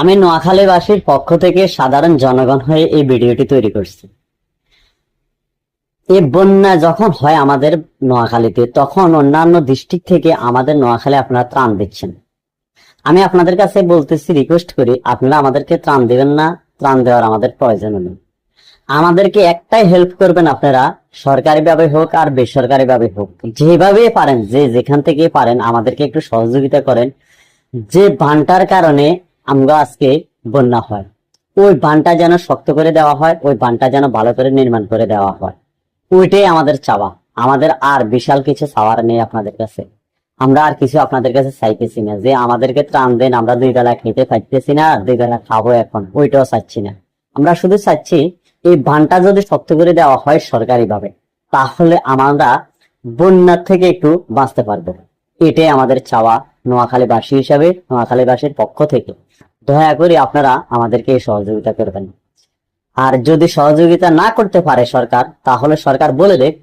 আমি নোয়াখালীবাসীর পক্ষ থেকে সাধারণ জনগণ হয়ে এই ভিডিওটি তৈরি করছি। এই বন্যা যখন হয় আমাদের নোয়াখালীতে, তখন অন্যান্য ডিস্ট্রিক্ট থেকে আমাদের নোয়াখালী আপনারা ত্রাণ দিচ্ছেন। আমি আপনাদের কাছে বলতেছি রিকোয়েস্ট করি, আপনারা আমাদেরকে ত্রাণ দিবেন না, ত্রাণ দেওয়ার আমাদের প্রয়োজন নেই। আমাদেরকে একটাই হেল্প করবেন আপনারা সরকারি ভাবে হোক আর বেসরকারি ভাবে হোক যেভাবে পারেন, যে যেখান থেকে পারেন, আমাদেরকে একটু সহযোগিতা করেন। যে বানটার কারণে আমরা আজকে বন্যা হয়। ওই বানটা যেন শক্ত করে দেওয়া হয়, ওই বানটা যেন ভালো করে নির্মাণ করে দেওয়া হয়। ওইটাই আমাদের চাওয়া। আমাদের আর বিশাল কিছু চাওয়ার নেই আপনাদের কাছে। আমরা আর কিছু আপনাদের কাছে চাইতেছি না। যে আমাদেরকে ত্রাণ দেন, আমরা দুই বেলা খেতে পাইতেছি না, দুই বেলা খাব এখন। ওইটাও চাচ্ছি না। আমরা শুধু চাচ্ছি, এই বানটা যদি শক্ত করে দেওয়া হয় সরকারি ভাবে তাহলে আমরা বন্যার থেকে একটু বাঁচতে পারব। এটাই আমাদের চাওয়া। নোয়াখালীবাসী হিসাবে নোয়াখালীবাসীর পক্ষ থেকে দয়া করে আপনারা আমাদেরকে সহযোগিতা করবেন। আর যদি সহযোগিতা না করতে পারে সরকার, তাহলে সরকার বলে দেখ